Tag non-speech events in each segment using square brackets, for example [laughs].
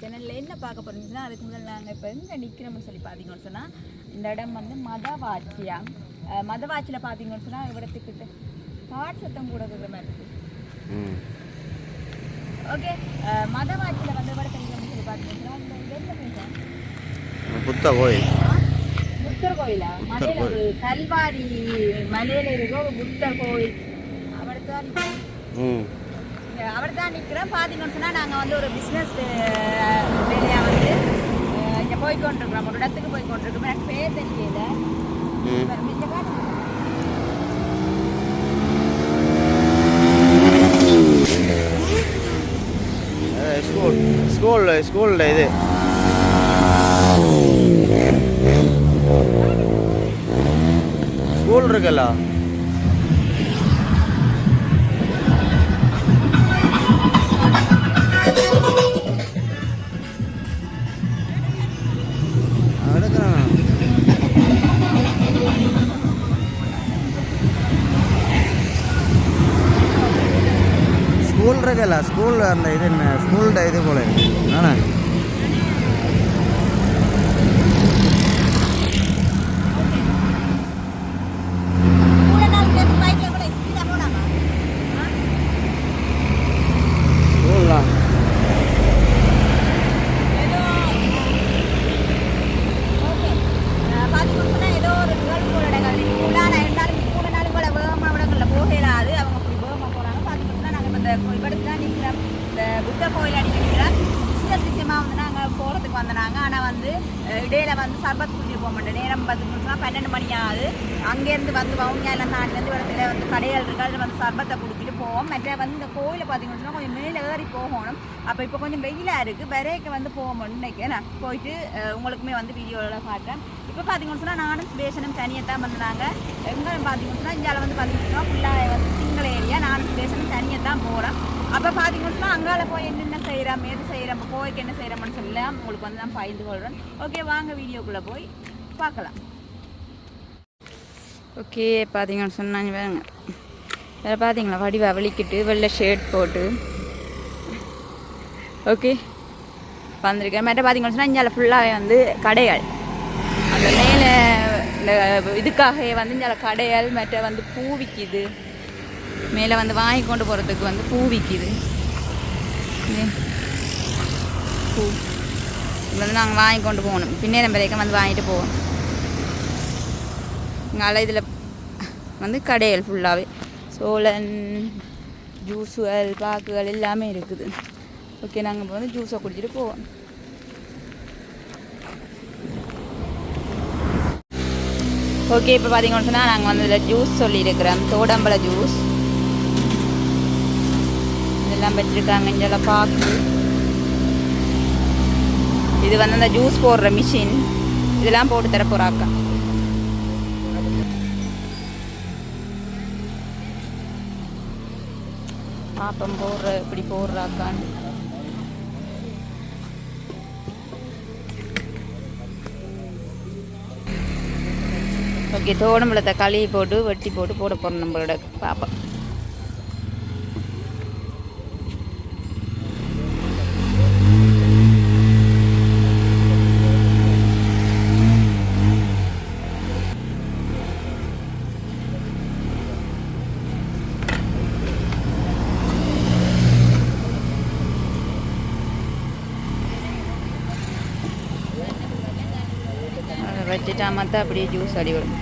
சேனலில் என்ன பார்க்க போறீங்கன்னா அதுக்கு முதல்ல நாங்கள் இப்போ எங்கே நிற்கிறோம்னு சொல்லி பார்த்தீங்கன்னு சொன்னால் இந்த இடம் வந்து மதவாச்சியா? மதவாச்சியில் பார்த்தீங்கன்னு சொன்னால் இடத்துக்கிட்ட பாட் சத்தம் கூட இருக்கிற மாதிரி இருக்குது ஓகே மதவாச்சியில் வந்து இடத்த நிற்கிறோம்னு சொல்லி பார்த்தீங்கன்னா புத்த கோயில். புத்தர் கோயிலா? மலையில ஒரு கல்வாரி மலையில இருக்க ஒரு புத்தர் கோயில். அவருக்கு தான் அவர் தான் நிற்கிறோம் பார்த்தீங்கன்னு சொன்னால் நாங்கள் வந்து ஒரு பிஸ்னஸ் வேலையாக வந்து இங்கே போய் கொண்டிருக்கிறோம். ஒரு இடத்துக்கு போய் கொண்டிருக்கோம் எனக்கு பேர் தெரியல. ம். இந்த ஸ்கூல் ஸ்கூல் ஸ்கூலில் இது. ஸ்கூல் இருக்குல்ல ஸ்கூலில் அந்த இது என்ன ஸ்கூல்ட இது போல என்னண்ணா கூட நாலு பேர் பைக்கில் கூட ஸ்பீடாக போனாமா ஆ? ஸ்கூல்லாம் ஏதோ ஓகே பார்த்தீங்கன்னு சொன்னால் ஏதோ ஒரு கேர்ள் கூட இடங்கள் ஸ்கூலாக நான் எல்லாரும் கூட நாளும் கூட வேகமாக இடங்களில் போகலாது அவங்க அப்படி வேகமாக போகிறாங்க பார்த்தீங்கன்னு சொன்னால் நாங்கள் இந்த இவடத்து தான் நிற்கிறோம் இந்த புத்த கோயில் அடி நிற்கிறோம் பிஸ்னஸ் விஷயமாக வந்து நாங்கள் போகிறதுக்கு வந்தனாங்க ஆனால் வந்து அஹ், இடையில வந்து சர்பத் குடிச்சிட்டு போக மாட்டேன் நேரம் பார்த்தீங்கன்னு சொன்னால் பன்னெண்டு மணி ஆகுது அங்கேருந்து வந்து வவுனியாலாம் தாண்டிலேருந்து இடத்துல வந்து கடைகள் இருக்கு அதில் வந்து சர்பத்தை குடிச்சிட்டு போவோம் மற்ற வந்து இந்த கோயிலை பார்த்தீங்கன்னு சொன்னால் கொஞ்சம் மேலே ஏறி போகணும் அப்போ இப்போ கொஞ்சம் வெயிலாக இருக்குது பெரேக்கு வந்து போவோம்னு நினைக்கிறேன். நான் போயிட்டு உங்களுக்குமே வந்து வீடியோவில் காட்டுறேன். இப்போ பார்த்தீங்கன்னு சொன்னால் நானும் ஸ்டேஷனும் தனியாக தான் வந்தாங்க. எங்கே பார்த்தீங்கன்னு சொன்னால் இந்தியாவில் வந்து பார்த்தீங்கன்னா ஃபுல்லாக வந்து சிங்கள ஏரியா நானும் ஸ்டேஷனும் தனியாக தான் போகிறோம் அப்போ பார்த்தீங்கன்னு சொன்னால் அங்கால போய் என்னென்ன செய்கிறோம் எது செய்கிறோம் போய்க்கு என்ன செய்கிறோம்னு சொல்லலாம். உங்களுக்கு வந்து நான் பகிர்ந்து கொள்கிறேன் ஓகே வாங்க வீடியோக்குள்ளே போய் பார்க்கலாம். ஓகே பார்த்தீங்கன்னு சொன்னாங்க வேறுங்க வேறு பார்த்தீங்களா வடிவா வலிக்கிட்டு வெள்ளை ஷேர்ட் போட்டு. ஓகே வந்திருக்கேன். மற்ற பார்த்தீங்கன்னு சொன்னால் இங்கே ஃபுல்லாகவே வந்து கடைகள். அந்த மேலே இந்த இதுக்காக வந்து இங்கே கடைகள் மற்ற வந்து பூ விற்கிது மேலே வந்து வாங்கி கொண்டு போகிறதுக்கு வந்து பூ விற்கிது பூ. இது வந்து நாங்கள் வாங்கி கொண்டு போகணும். பின்னே வரைக்கும் வந்து வாங்கிட்டு போவோம் இங்கால இதில் வந்து கடைகள் ஃபுல்லாகவே சோளன் ஜூஸுகள் பாக்குகள் எல்லாமே இருக்குது. ஓகே நாங்கள் இப்போ வந்து ஜூஸை குடிச்சிட்டு போவோம். ஓகே இப்போ பார்த்தீங்கன்னு சொன்னால் நாங்கள் வந்து இதில் ஜூஸ் சொல்லியிருக்கிறோம். தோடம்பழ ஜூஸ் இதெல்லாம் வச்சுருக்காங்க இங்கே பாக்கு இது வந்து அந்த ஜூஸ் போடுற மிஷின் இதெல்லாம் போட்டு தர போகிறாக்கா பாப்பம் போடுற இப்படி போடுறாக்கான்னு. ஓகே தோடம்பழ தக்காளி போட்டு வெட்டி போட்டு போட போகிறோம் நம்மளோட பாப்பா அதை வச்சுட்டா மட்டும் அப்படியே ஜூஸ் அடி வரும்.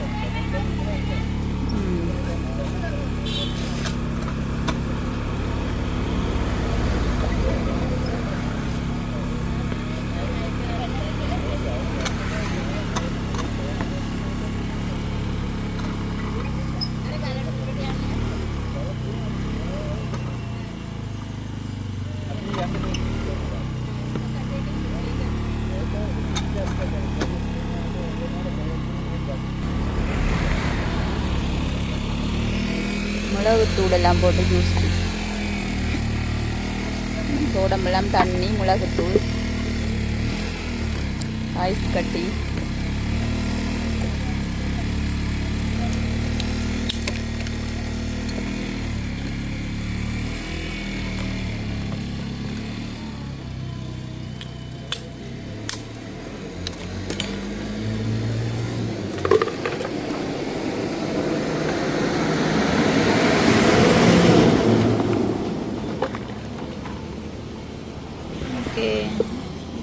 மிளகுத்தூளெல்லாம் போட்டு ஜூஸ் உடம்பெல்லாம் தண்ணி மிளகுத்தூள் ஐஸ் கட்டி.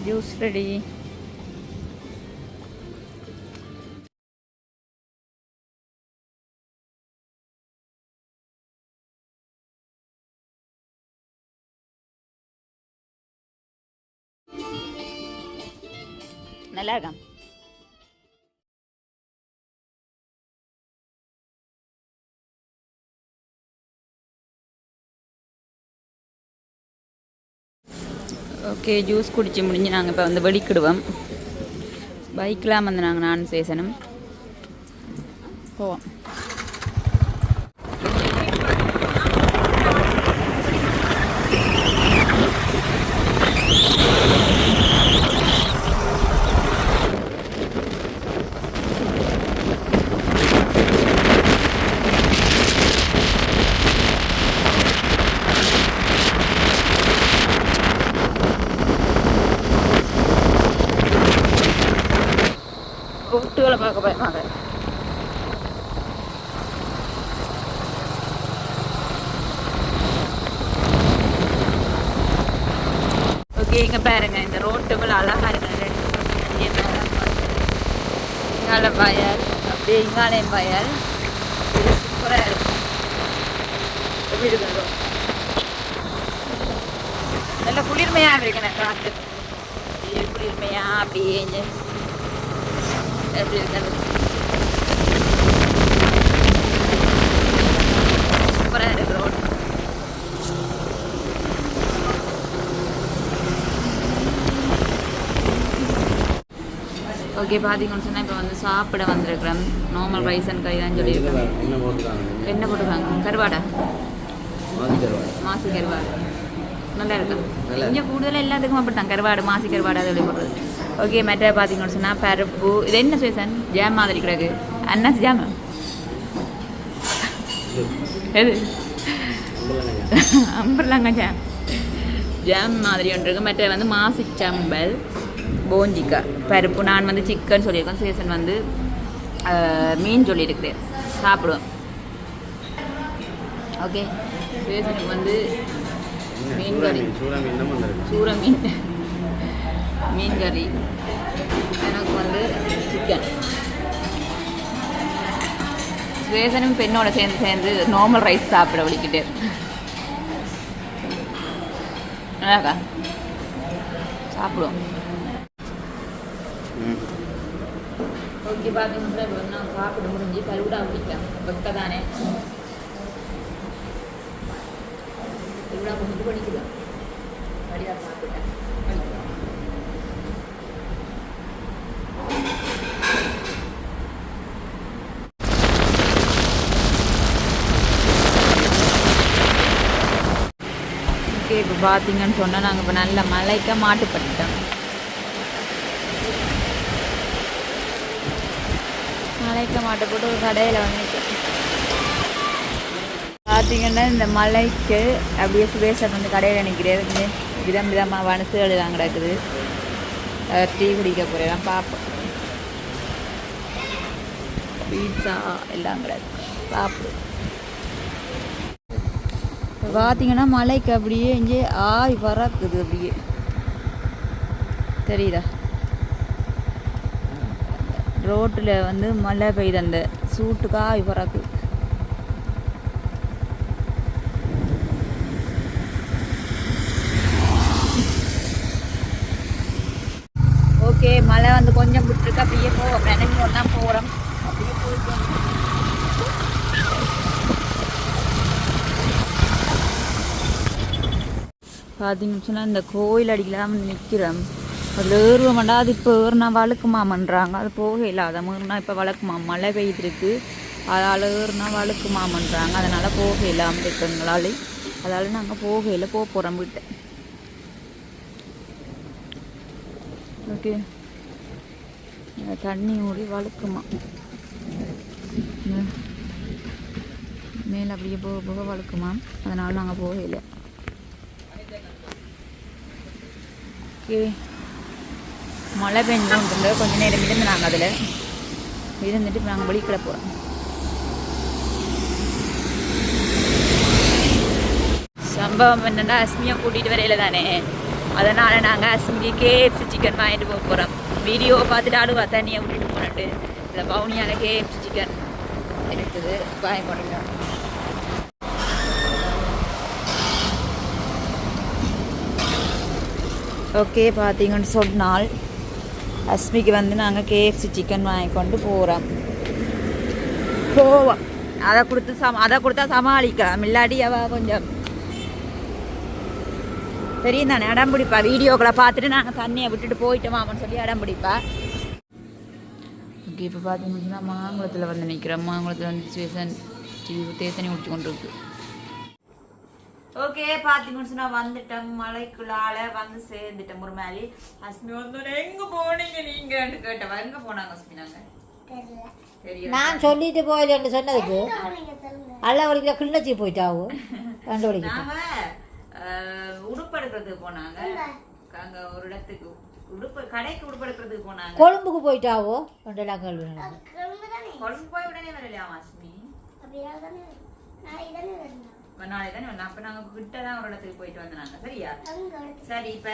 ஜூஸ் ரெடி நல்லா இருக்கா ஓகே ஜூஸ் குடிச்சு முடிஞ்சு நாங்கள் இப்போ வந்து வெளிக்கிடுவோம் பைக்கெலாம் வந்து நாங்கள் நான் சேசனும் போவோம் ஒட்டுகளை பார்க்க பயமாக ஓகே இங்க பாருங்க இந்த ரோட்டுகள் அழகா இருக்கு இங்கால வயல் அப்படியே இங்காலையும் வயல் இது சூப்பராக இருக்கும் எப்படி இருக்கு இந்த road? நல்ல குளிர்மையாக இருக்கு எனக்கு காற்று அப்படியே குளிர்மையா அப்படியே இங்க எப்படி இருக்கிறது ஓகே பார்த்தீங்கன்னு சொன்னால் இப்போ வந்து சாப்பிட வந்திருக்கிறேன். நார்மல் ரைஸ் அண்ட் கறி தான் சொல்லியிருக்கேன். என்ன போட்டுருக்காங்க? கருவாடா. மாசி கருவாடு. நல்லா இருக்கு. நல்லா இங்கே கூடுதலாக எல்லாத்துக்கும் அப்படித்தான். கருவாடு மாசி கருவாடு அது போடுறது ஓகே மெட்ட பார்த்தீங்கன்னு சொன்னால் பருப்பு. இது என்ன ஸ்பேசன் ஜாம் மாதிரி கிடக்கு. அன்னாசி ஜாம்? எது? அம்பர்லாங்க ஜாம். ஜாம் மாதிரி ஒன்று இருக்கு. மற்ற வந்து மாசி சம்பல். போஞ்சிக்கா பருப்பு நான் வந்து சிக்கன் சொல்லியிருக்கேன். சேசன் வந்து மீன் சொல்லியிருக்கிறேன். சாப்பிடுவோம் ஓகே சேசனுக்கு வந்து மீன் கறி. சூற மீன் மீன் கறி. எனக்கு வந்து சிக்கன் சுவேசனும் பெண்ணோட சேர்ந்து சேர்ந்து நார்மல் ரைஸ் சாப்பிட வலிக்கிட்டு நல்லாக்கா சாப்பிடுவோம். ஓகே பார்த்தீங்கன்னா இப்போ நான் சாப்பிட முடிஞ்சு பருவிடா பிடிക്കാം வெக்க தானே பருவிடா கொண்டு படிக்கலாம் படியா சாப்பிட்டேன். ஓகே இப்போ பார்த்தீங்கன்னு சொன்னால் நாங்கள் இப்போ நல்ல மலைக்க மாட்டுப்பட்டுட்டோம். மலைக்க மாட்டை போட்டு ஒரு கடையில் வந்துட்டேன் பார்த்தீங்கன்னா இந்த மலைக்கு அப்படியே சுரேஷன் வந்து கடையில் நிற்கிறேன் விதம் விதமாக வனசுகள் எல்லாம் கிடக்குது. டீ குடிக்க போகிறேன் பார்ப்போம் பீட்சா எல்லாம் கிடக்கு. சாப்பிடு. பார்த்தீங்கன்னா மலைக்கு அப்படியே இங்கே ஆய் பறக்குது அப்படியே. தெரியுதா? ரோட்டில் வந்து மழை பெய்யுது அந்த சூட்டுக்கா பிறகு ஓகே மழை வந்து கொஞ்சம் விட்டுருக்கு. அப்படியே போ நினைஞ்சு ஒன்றா போகிறோம் அப்படியே போயிட்டு பார்த்தீங்கன்னு சொன்னால் இந்த கோயில் அடிக்கலாம் நிற்கிறேன் வந்து நிற்கிறோம் அதில் ஏறுவோம்டா அது இப்போ ஏறுனா வழுக்குமாமன்றாங்க. அது போக இல்லாத மீறினா இப்போ வழக்குமா? மழை பெய்திருக்கு. அதால் ஏறுனா வழுக்குமாமன்றாங்க. அதனால் போக இல்லாமல் இருக்குங்களாலே அதால் நாங்கள் போகையில் போக போகிறோம் வீட்டை. ஓகே. தண்ணி ஓடி வழுக்குமா? மேலே அப்படியே போக போக வழுக்குமா? அதனால் நாங்கள் போகையில் ஓகே. மழை பெஞ்சோன்றது கொஞ்ச நேரம் இருந்து நாங்கள் அதில் இருந்துட்டு இப்போ நாங்கள் வெளிக்கிட போகிறோம் சம்பவம் என்னென்னா அஸ்மியை கூட்டிகிட்டு வரையில தானே. அதனால் நாங்கள் அஸ்மிக்கு கேஎஃப்சி சிக்கன் வாங்கிட்டு போக போகிறோம் வீடியோ பார்த்துட்டு ஆடுவா தண்ணியை விட்டுட்டு போனட்டு இந்த பவுனியான கேஎஃப்சி சிக்கன் இருக்குது. வாங்கி போடுங்க ஓகே பார்த்தீங்கன்னு சொன்னால் அஸ்மிக்கு வந்து நாங்கள் கேஎஃப்சி சிக்கன் வாங்கி கொண்டு போகிறோம் போவோம். அதை கொடுத்து சம அதை கொடுத்தா சமாளிக்கலாம். இல்லாடி அவ கொஞ்சம் தெரியும் தானே? இடம் பிடிப்பா. வீடியோக்களை பார்த்துட்டு நாங்கள் தண்ணியை விட்டுட்டு போயிட்டோமாமன்னு சொல்லி இடம் பிடிப்பா. ஓகே இப்போ பார்த்தீங்கன்னா மாங்குளத்தில் வந்து நிற்கிறோம் மாங்குளத்தில் வந்து சுவேசன் தேசனி முடிச்சு கொண்டு இருக்குது ஓகே பார்த்தீங்கன்னு சொன்னா வந்துட்டோம். மலைக்குள்ளால வந்து சேர்ந்துட்டோம். ஒரு மேலே அஸ்மி வந்து எங்க போனீங்க நீங்கன்னு கேட்டவா? எங்க போனாங்க அஸ்மி நாங்க தெரியல. நான் சொல்லிட்டு போயிலேன்னு சொன்னதுக்கு அல்ல வலிக்கிற கிள்ளச்சி போயிட்டாவோ ரெண்டு வலிக்கு நாங்க அஹ், உடுப்பு எடுக்கிறதுக்கு போனாங்க. அங்க ஒரு இடத்துக்கு உடுப்பு கடைக்கு உடுப்பு எடுக்கிறதுக்கு போனாங்க. கொழும்புக்கு போயிட்டாவோ? ரெண்டெல்லாம் கேள்வி கொழும்பு போய் உடனே வரலையா அஸ்மி ஒரு நாளை தானே. அப்ப நாங்க கிட்ட தான் ஒரு இடத்துக்கு போயிட்டு வந்தாங்க சரியா? சரி இப்ப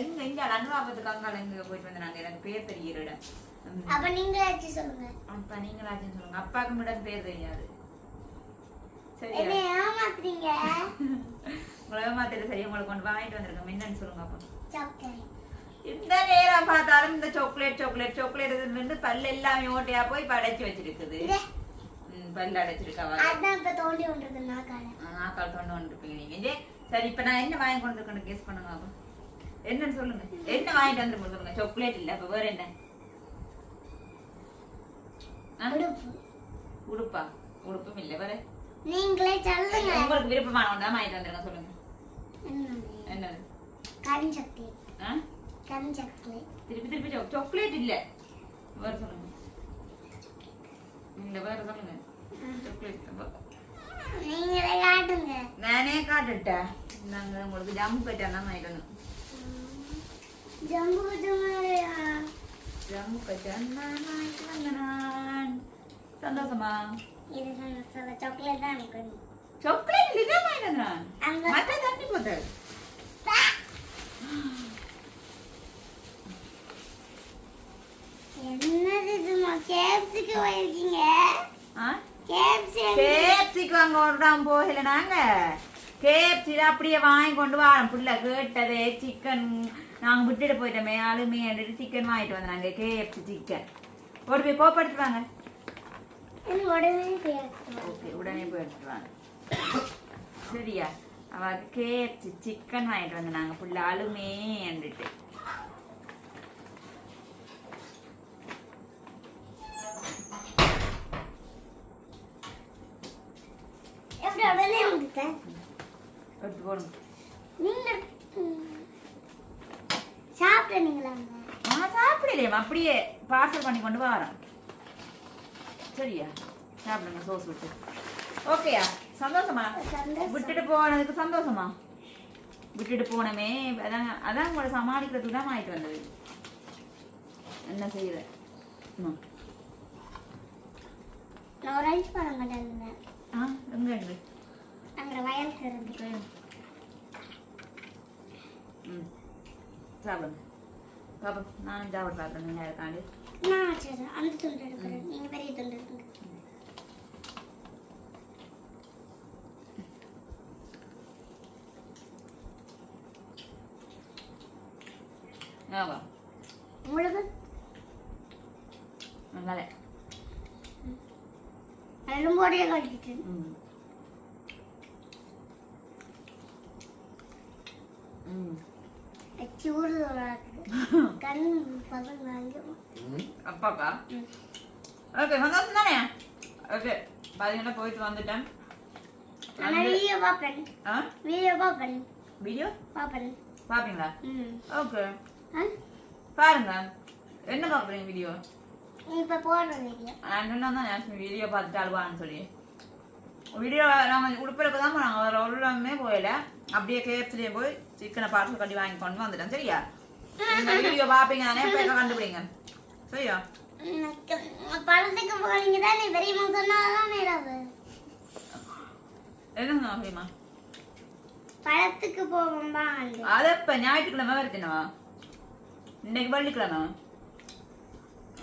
எங்க இங்க அனுவாபத்துக்கு அங்கால எங்க போயிட்டு வந்தாங்க எனக்கு பேர் இடம். அப்ப சொல்லுங்க. அப்ப நீங்களாச்சும் சொல்லுங்க. அப்பாவுக்கு மட்டும் பேர் தெரியாது. சரியா? ஏமாத்துறீங்க? உங்களை மாத்திர சரி உங்களுக்கு கொண்டு வாங்கிட்டு வந்திருக்கோம் என்னன்னு சொல்லுங்க அப்பா. இந்த நேரம் பார்த்தாலும் இந்த சாக்லேட் சாக்லேட் சாக்லேட் பல்லு எல்லாமே ஓட்டையா போய் இப்ப அடைச்சு வச்சிருக்குது பல்லு அடைச்சிருக்காவா அதான் இப்ப தோண்டி கொண்டிருக்கு நான் காலை நாக்கால் கொண்டு வந்துருப்பீங்க நீங்க. இதே சரி இப்ப நான் என்ன வாங்கி கொண்டு இருக்கேன்னு கேஸ் பண்ணுங்க அப்ப. என்னன்னு சொல்லுங்க. என்ன வாங்கிட்டு வந்து சொல்லுங்க சாக்லேட் இல்ல அப்ப வேற என்ன? உடுப்பு. உடுப்பா? உடுப்பும் இல்ல வேற. நீங்களே சொல்லுங்க. உங்களுக்கு விருப்பமான ஒன்றா வாங்கிட்டு வந்துருங்க சொல்லுங்க. என்னது? என்னது? கருஞ்சக்தி ஆ? கருஞ்சக்தி திருப்பி திருப்பி சாக் சாக்லேட் இல்ல. வேற சொல்லுங்க. இல்ல வேற சொல்லுங்க. சாக்லேட் நானே காட்டுட்டேன் நாங்க உங்களுக்கு ஜம்பு ஜம்மு போயிட்டா நான் வாங்கிட்டு வந்தேன் நான். சந்தோஷமா சாக்லேட் தான். சாக்லேட் வந்தேன் அந்த மத்த தண்ணி போட்டு விடாம போகல நாங்க கேப்சி அப்படியே வாங்கி கொண்டு வரோம் புள்ள கேட்டதே சிக்கன் நாங்க விட்டுட்டு போயிட்டோமே ஆளுமே சிக்கன் வாங்கிட்டு வந்தாங்க கேஎஃப்சி சிக்கன் ஒரு போய் கோப்படுத்து வாங்க. உடனே ஓகே உடனே போய் எடுத்துட்டு வாங்க. சரியா? அவ கேஎஃப்சி சிக்கன் வாங்கிட்டு வந்தாங்க புள்ள ஆளுமே என்றிட்டு எப்படி உடனே வந்துட்டேன் சாப்பிட்டீங்களாங்க நான் சாப்பிடலையே அப்படியே பார்சல் பண்ணி கொண்டு வரோம் சரியா? சாப்பிடுங்க சோஸ் விட்டு. ஓகேயா சந்தோஷமா. விட்டுட்டு போனதுக்கு சந்தோஷமா? விட்டுட்டு போனமே அதான் அதான் உங்களை சமாளிக்கிறதுக்கு தான் வாங்கிட்டு வந்தது. என்ன செய்யுது ம். நான் ஒரு அஞ்சு பழம் கட்டிருந்தேன் ஆ எங்க இருந்து அங்கே வயலுக்கு இருந்து சாப்பிடுங்க பாப்பா நானும் சாப்பிட சாப்பிட்றேன் நீங்கள் இருக்காண்டு நான் வச்சிருக்கேன் அந்த துண்டு எடுக்கிறேன் அப்பாக்கா? ஓகே சந்தோஷம் தானே? ஓகே பார்த்தீங்கன்னா போயிட்டு வந்துட்டேன். வீடியோ பார்ப்பேன். ஆ? வீடியோ பார்ப்பேன். வீடியோ பார்ப்பேன். பார்ப்பீங்களா? ம். ஓகே பாருங்க. என்ன பார்க்குறீங்க வீடியோ இப்போ போடுற வீடியோ நான் சொன்னா தான் வீடியோ பார்த்துட்டு அழுவான்னு சொல்லி. வீடியோ நாங்கள் உடுப்பிற்கு தான் போனாங்க வேறு உள்ளமே போயில அப்படியே கேப்ஸ்லேயே போய் சிக்கனை பார்சல் கட்டி வாங்கி கொண்டு வந்துட்டேன். சரியா? இந்த வீடியோ பார்ப்பீங்க தானே போய் கண்டுபிடிங்க. சரியா? படத்துக்கு போனீங்க தானே பெரியம்மா சொன்னாதான் நேரம் என்ன பழத்துக்கு போவோம் வாங்க அது இப்ப ஞாயிற்றுக்கிழமை வருதுனவா இன்னைக்கு வெள்ளிக்கிழமை.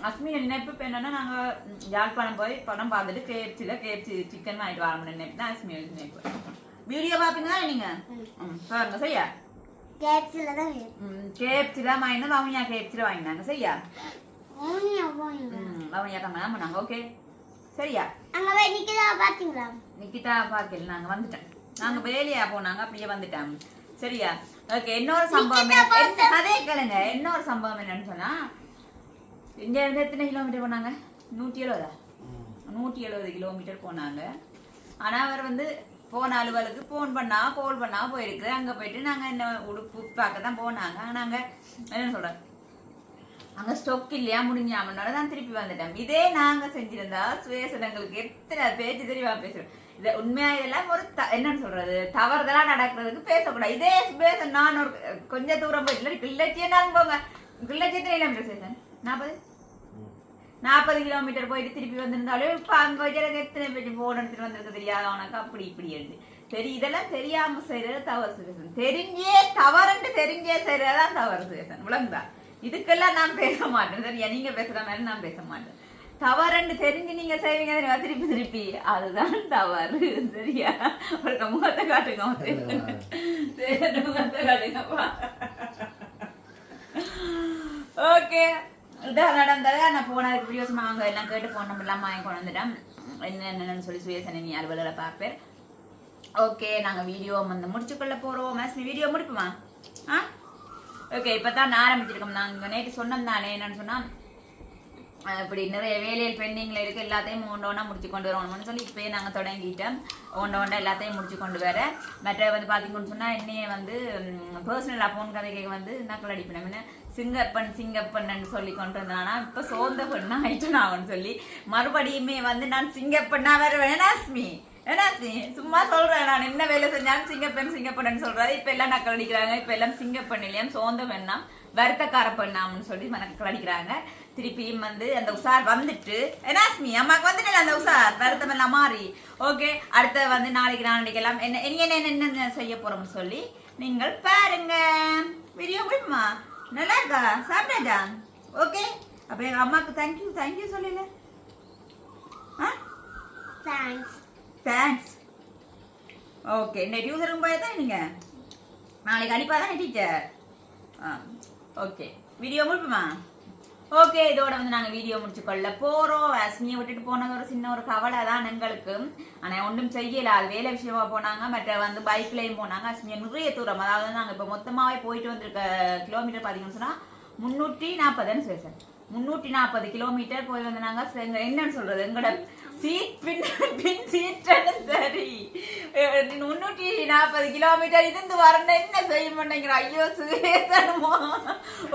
அஸ்மி நினைப்பு இப்போ என்னன்னா நாங்க யாழ்ப்பாணம் போய் படம் பார்த்துட்டு கேஎஃப்சியில் கேஎஃப்சி சிக்கன் வாங்கிட்டு வர நினைப்பு தான் அஸ்மி நினைப்பு வீடியோ பார்ப்பீங்களா நீங்க? பாருங்க. சரியா? கேப்ஸில் தான் லவனியா கேஎஃப்சியில் வாங்கினாங்க சரியா? லவனியா பண்ணாங்க ஓகே சரியா? அங்க போய் நிக்கிறதா பாத்தீங்களா? நிக்கிதா பார்க்கல. நாங்க வந்துட்டோம் நாங்க வேலையா போனாங்க அப்படியே வந்துட்டோம் சரியா? ஓகே இன்னொரு சம்பவம் அதே கேளுங்க. இன்னொரு சம்பவம் என்னன்னு சொன்னா இங்க இருந்து எத்தனை கிலோமீட்டர் போனாங்க? நூற்றி எழுபதா நூற்றி எழுபது கிலோமீட்டர் போனாங்க. ஆனா அவர் வந்து போன அலுவலுக்கு ஃபோன் பண்ணா கால் பண்ணா போயிருக்கு. அங்கே போயிட்டு நாங்கள் என்ன உடுப்பு பார்க்க தான் போனாங்க. ஆனால் நாங்க என்ன சொல்கிறேன் அங்கே ஸ்டொக் இல்லையா? முடிஞ்சாமனால தான் திருப்பி வந்துட்டோம். இதே நாங்கள் செஞ்சிருந்தா சுயசனங்களுக்கு எத்தனை பேச்சு தெரியுமா பேசுகிறோம் இது உண்மையா இதெல்லாம் ஒரு த- என்னன்னு சொல்றது? தவறுதெல்லாம் நடக்கிறதுக்கு பேசக்கூடாது. இதே பேச நான் ஒரு கொஞ்சம் தூரம் போயிட்டு இல்லை நாங்கள் போங்க. கிள்ளச்சியத்துல தெரியல ஸ்டேஷன் நாற்பது? நாற்பது கிலோமீட்டர் போயிட்டு திருப்பி வந்திருந்தாலும் இப்போ அங்கே வச்சு எத்தனை பேர் ஃபோன் எடுத்துகிட்டு வந்திருக்க தெரியாத உனக்கு அப்படி இப்படி எழுது சரி இதெல்லாம் தெரியாம செய்கிறது தவறு சுரேசன் தெரிஞ்சே தவறுன்னு தெரிஞ்சே செய்யறதுதான் தவறு சுரேசன் விளங்குதா? இதுக்கெல்லாம் நான் பேச மாட்டேன். சரியா? நீங்க பேசுற மாதிரி நான் பேச மாட்டேன். தவறுன்னு தெரிஞ்சு நீங்க செய்வீங்க தெரியுமா? திருப்பி திருப்பி. அதுதான் தவறு. சரியா? ஒரு முகத்தை காட்டுங்க முகத்தை காட்டுங்கப்பா. ஓகே. இதான் நடந்தது நான் போன வீடியோஸ் அவங்க எல்லாம் கேட்டு ஃபோன் நம்பர்லாம் எல்லாம் வாங்கி கொண்டு வந்துட்டேன். என்ன என்னன்னு சொல்லி சுயசனி அலுவலர் பார்ப்பேன். ஓகே நாங்கள் வீடியோ வந்து முடிச்சுக்கொள்ள போகிறோம் மேஸ் வீடியோ முடிப்போமா? ஆ? ஓகே இப்போ தான் ஆரம்பிச்சிருக்கோம். நாங்கள் நேற்று சொன்னோம் தானே என்னன்னு சொன்னால் இப்படி நிறைய வேலையில் பெண்டிங்கில் இருக்கு எல்லாத்தையும் ஒன்று ஒன்றா முடிச்சு கொண்டு வரணும்னு சொல்லி இப்போயே நாங்கள் தொடங்கிட்டோம். ஒன்று ஒன்றா எல்லாத்தையும் முடிச்சு கொண்டு வர. மற்ற வந்து பார்த்தீங்கன்னு சொன்னால் என்னையே வந்து பர்சனல் அக்கௌண்ட் கதைக்கு வந்து நக்கல் அடிப்பினேன் முன்ன சிங்கப்பன் சிங்கப்பன்னு சொல்லி கொண்டு வந்தானா இப்போ சோர்ந்த பெண்ணா ஆயிட்டு நான் சொல்லி. மறுபடியுமே வந்து நான் சிங்கப்பண்ணா வேற வேணாஸ்மி ஏன்னா சும்மா சொல்றேன். நான் என்ன வேலை செஞ்சாலும் சிங்கப்பெண் சிங்கப்பண்ணு சொல்றாரு. இப்ப எல்லாம் நக்கல் அடிக்கிறாங்க. இப்ப எல்லாம் சிங்கப்பெண் இல்லையா சோந்த பெண்ணாம் வருத்தக்கார பெண்ணாம்னு சொல்லி நக்கல் அடிக்கிறாங்க. திருப்பியும் வந்து அந்த உஷார் வந்துட்டு எனாஸ்மி அம்மாக்கு வந்துட்டு அந்த உஷார்? வருத்தம் எல்லாம் மாறி. ஓகே அடுத்த வந்து நாளைக்கு நாளைக்கு எல்லாம் என்ன என்ன என்ன செய்ய போறோம்னு சொல்லி நீங்கள் பாருங்க. வீடியோ முடியுமா? நல்லா இருக்கா? சாப்பிட்டாச்சா? ஓகே அப்ப எங்க அம்மாக்கு தேங்க்யூ தேங்க்யூ சொல்லல. ஆ? தேங்க்ஸ் தேங்க்ஸ் ஓகே இந்த டியூசருக்கு போய் தான் நீங்க? நாளைக்கு அனுப்பா தானே டீச்சர் ஆ ஓகே வீடியோ முடிப்புமா ஓகே இதோட வந்து நாங்கள் வீடியோ முடிச்சு கொள்ள போகிறோம் அஸ்மியை விட்டுட்டு போனது ஒரு சின்ன ஒரு கவலை தான் எங்களுக்கு. ஆனால் ஒன்றும் செய்யல. அது வேலை விஷயமா போனாங்க. மற்ற வந்து பைக்லேயும் போனாங்க. அஸ்மியை நிறைய தூரம் அதாவது நாங்கள் இப்போ மொத்தமாகவே போயிட்டு வந்திருக்க கிலோமீட்டர் பார்த்தீங்கன்னு சொன்னால் முந்நூற்றி நாற்பதுன்னு பேசுகிறேன் முந்நூற்றி நாற்பது கிலோமீட்டர் போய் வந்து நாங்கள் என்னன்னு சொல்றது? எங்களோட சீட் பின் பின் சீட்டும் சரி. முன்னூற்றி நாற்பது கிலோமீட்டர் இருந்து வரணும். என்ன செய்ய மாட்டேங்கிற? ஐயோ சுவேசனுமோ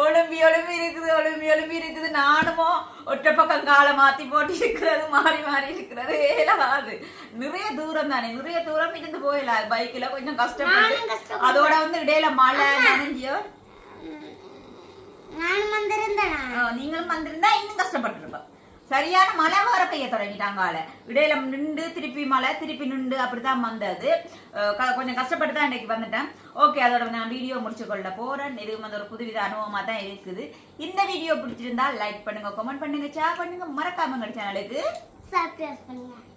ஒழும்பி ஒழும்பி இருக்குது ஒழும்பி ஒழும்பி இருக்குது. நானுமோ ஒற்றை பக்கம் காலை மாத்தி போட்டு இருக்கிறது மாறி மாறி இருக்கிறது. ஏலாது. நிறைய தூரம் தானே. நிறைய தூரம் இருந்து போயிடலாம் பைக்கில் கொஞ்சம் கஷ்டப்பட்டு. அதோட வந்து இடையில மழை நனைஞ்சியோ? நீங்களும் வந்திருந்தா இன்னும் கஷ்டப்பட்டிருப்போம். சரியான மழை வர பெய்ய தொடங்கிட்டாங்க ஆள. இடையில நின்று திருப்பி மழை திருப்பி நின்று அப்படித்தான் வந்தது. கொஞ்சம் கஷ்டப்பட்டு தான் இன்னைக்கு வந்துட்டேன். ஓகே அதோட நான் வீடியோ முடிச்சு கொள்ள போறேன். இது வந்து ஒரு புதுவித அனுபவமா தான் இருக்குது. இந்த வீடியோ பிடிச்சிருந்தா லைக் பண்ணுங்க கமெண்ட் பண்ணுங்க ஷேர் பண்ணுங்க. மறக்காம எங்க சேனலுக்கு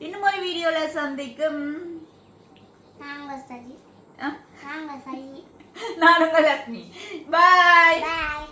இன்னும் ஒரு வீடியோல சந்திக்கும். நாங்க சரி. ஆ, நாங்க சரி. [laughs] நான் உங்க லக்ஷ்மி. பாய் பாய்